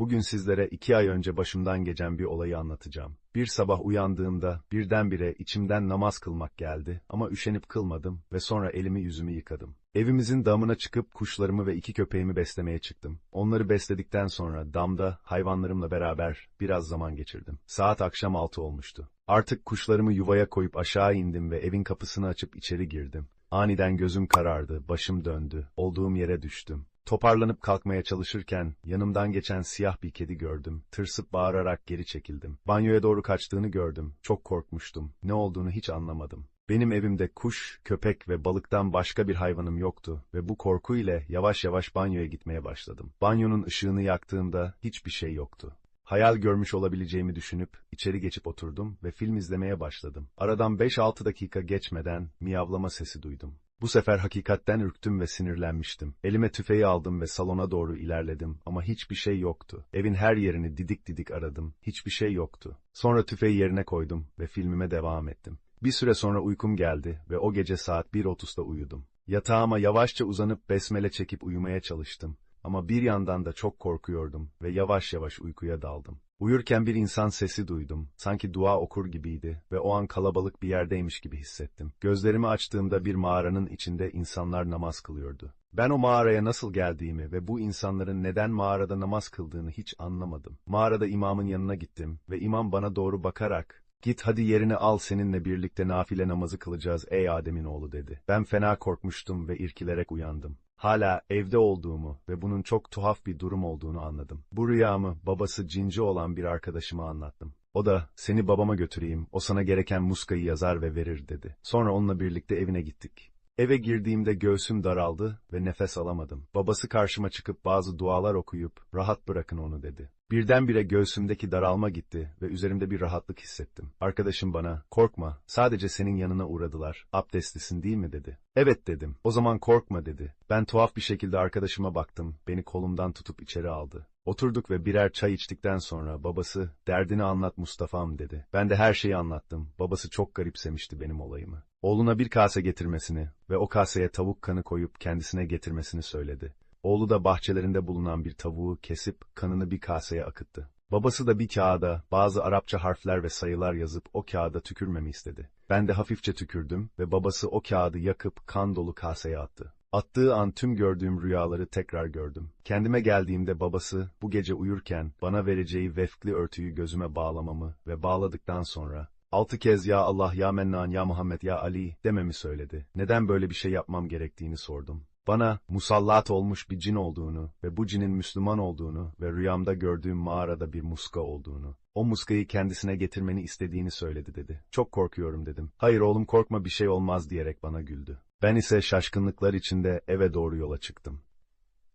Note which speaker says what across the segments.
Speaker 1: Bugün sizlere iki ay önce başımdan geçen bir olayı anlatacağım. Bir sabah uyandığımda birdenbire içimden namaz kılmak geldi ama üşenip kılmadım ve sonra elimi yüzümü yıkadım. Evimizin damına çıkıp kuşlarımı ve iki köpeğimi beslemeye çıktım. Onları besledikten sonra damda hayvanlarımla beraber biraz zaman geçirdim. Saat akşam altı olmuştu. Artık kuşlarımı yuvaya koyup aşağı indim ve evin kapısını açıp içeri girdim. Aniden gözüm karardı, başım döndü, olduğum yere düştüm. Toparlanıp kalkmaya çalışırken yanımdan geçen siyah bir kedi gördüm. Tırsıp bağırarak geri çekildim. Banyoya doğru kaçtığını gördüm. Çok korkmuştum. Ne olduğunu hiç anlamadım. Benim evimde kuş, köpek ve balıktan başka bir hayvanım yoktu ve bu korku ile yavaş yavaş banyoya gitmeye başladım. Banyonun ışığını yaktığımda hiçbir şey yoktu. Hayal görmüş olabileceğimi düşünüp içeri geçip oturdum ve film izlemeye başladım. Aradan 5-6 dakika geçmeden miyavlama sesi duydum. Bu sefer hakikatten ürktüm ve sinirlenmiştim. Elime tüfeği aldım ve salona doğru ilerledim ama hiçbir şey yoktu. Evin her yerini didik didik aradım. Hiçbir şey yoktu. Sonra tüfeği yerine koydum ve filmime devam ettim. Bir süre sonra uykum geldi ve o gece saat 1.30'da uyudum. Yatağıma yavaşça uzanıp besmele çekip uyumaya çalıştım. Ama bir yandan da çok korkuyordum ve yavaş yavaş uykuya daldım. Uyurken bir insan sesi duydum. Sanki dua okur gibiydi ve o an kalabalık bir yerdeymiş gibi hissettim. Gözlerimi açtığımda bir mağaranın içinde insanlar namaz kılıyordu. Ben o mağaraya nasıl geldiğimi ve bu insanların neden mağarada namaz kıldığını hiç anlamadım. Mağarada imamın yanına gittim ve imam bana doğru bakarak Git hadi yerini al seninle birlikte nafile namazı kılacağız ey Adem'in oğlu dedi. Ben fena korkmuştum ve irkilerek uyandım. Hala evde olduğumu ve bunun çok tuhaf bir durum olduğunu anladım. Bu rüyamı babası cinci olan bir arkadaşıma anlattım. O da seni babama götüreyim, o sana gereken muskayı yazar ve verir dedi. Sonra onunla birlikte evine gittik. Eve girdiğimde göğsüm daraldı ve nefes alamadım. Babası karşıma çıkıp bazı dualar okuyup rahat bırakın onu dedi. Birdenbire göğsümdeki daralma gitti ve üzerimde bir rahatlık hissettim. Arkadaşım bana, korkma, sadece senin yanına uğradılar, abdestlisin değil mi dedi. Evet dedim, o zaman korkma dedi. Ben tuhaf bir şekilde arkadaşıma baktım, beni kolumdan tutup içeri aldı. Oturduk ve birer çay içtikten sonra babası, derdini anlat Mustafa'm dedi. Ben de her şeyi anlattım. Babası çok garipsemişti benim olayımı. Oğluna bir kase getirmesini ve o kaseye tavuk kanı koyup kendisine getirmesini söyledi. Oğlu da bahçelerinde bulunan bir tavuğu kesip kanını bir kaseye akıttı. Babası da bir kağıda bazı Arapça harfler ve sayılar yazıp o kağıda tükürmemi istedi. Ben de hafifçe tükürdüm ve babası o kağıdı yakıp kan dolu kaseye attı. Attığı an tüm gördüğüm rüyaları tekrar gördüm. Kendime geldiğimde babası bu gece uyurken bana vereceği vefkli örtüyü gözüme bağlamamı ve bağladıktan sonra altı kez ya Allah ya Mennan ya Muhammed ya Ali dememi söyledi. Neden böyle bir şey yapmam gerektiğini sordum. Bana musallat olmuş bir cin olduğunu ve bu cinin Müslüman olduğunu ve rüyamda gördüğüm mağarada bir muska olduğunu, o muskayı kendisine getirmeni istediğini söyledi dedi. Çok korkuyorum dedim. Hayır oğlum korkma bir şey olmaz diyerek bana güldü. Ben ise şaşkınlıklar içinde eve doğru yola çıktım.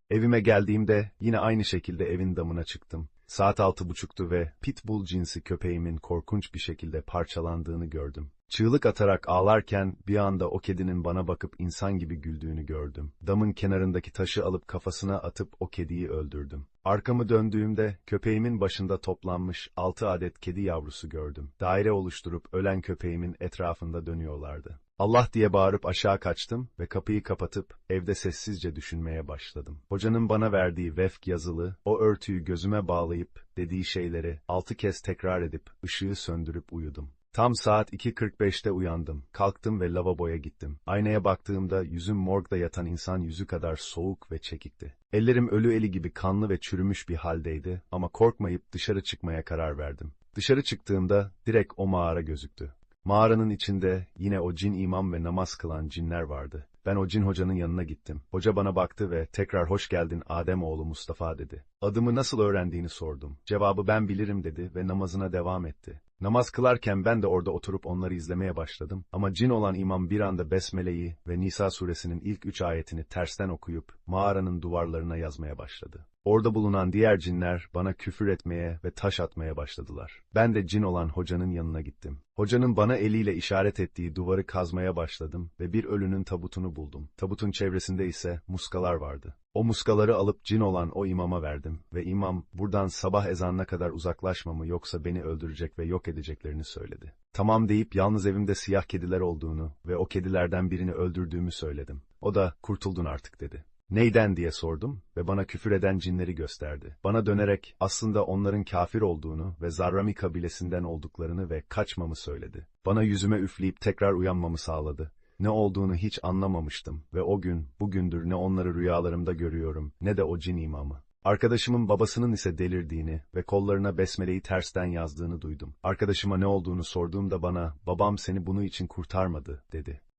Speaker 1: Evime geldiğimde yine aynı şekilde evin damına çıktım. Saat altı buçuktu ve pitbull cinsi köpeğimin korkunç bir şekilde parçalandığını gördüm. Çığlık atarak ağlarken bir anda o kedinin bana bakıp insan gibi güldüğünü gördüm. Damın kenarındaki taşı alıp kafasına atıp o kediyi öldürdüm. Arkamı döndüğümde köpeğimin başında toplanmış altı adet kedi yavrusu gördüm. Daire oluşturup ölen köpeğimin etrafında dönüyorlardı. Allah diye bağırıp aşağı kaçtım ve kapıyı kapatıp evde sessizce düşünmeye başladım. Hocanın bana verdiği vefk yazılı, o örtüyü gözüme bağlayıp dediği şeyleri altı kez tekrar edip ışığı söndürüp uyudum. Tam saat 2.45'te uyandım. Kalktım ve lavaboya gittim. Aynaya baktığımda yüzüm morgda yatan insan yüzü kadar soğuk ve çekikti. Ellerim ölü eli gibi kanlı ve çürümüş bir haldeydi ama korkmayıp dışarı çıkmaya karar verdim. Dışarı çıktığımda direkt o mağara gözüktü. Mağaranın içinde yine o cin imam ve namaz kılan cinler vardı. Ben o cin hocanın yanına gittim. Hoca bana baktı ve tekrar hoş geldin Adem oğlu Mustafa dedi. Adımı nasıl öğrendiğini sordum. Cevabı ben bilirim dedi ve namazına devam etti. Namaz kılarken ben de orada oturup onları izlemeye başladım ama cin olan imam bir anda Besmele'yi ve Nisa suresinin ilk üç ayetini tersten okuyup mağaranın duvarlarına yazmaya başladı. Orada bulunan diğer cinler bana küfür etmeye ve taş atmaya başladılar. Ben de cin olan hocanın yanına gittim. Hocanın bana eliyle işaret ettiği duvarı kazmaya başladım ve bir ölünün tabutunu buldum. Tabutun çevresinde ise muskalar vardı. O muskaları alıp cin olan o imama verdim ve imam buradan sabah ezanına kadar uzaklaşmamı yoksa beni öldürecek ve yok edeceklerini söyledi. Tamam deyip yalnız evimde siyah kediler olduğunu ve o kedilerden birini öldürdüğümü söyledim. O da kurtuldun artık dedi. Neyden diye sordum ve bana küfür eden cinleri gösterdi. Bana dönerek aslında onların kafir olduğunu ve Zarrami kabilesinden olduklarını ve kaçmamı söyledi. Bana yüzüme üfleyip tekrar uyanmamı sağladı. Ne olduğunu hiç anlamamıştım ve o gün, bugündür ne onları rüyalarımda görüyorum ne de o cin imamı. Arkadaşımın babasının ise delirdiğini ve kollarına besmeleyi tersten yazdığını duydum. Arkadaşıma ne olduğunu sorduğumda bana, babam seni bunu için kurtarmadı, dedi.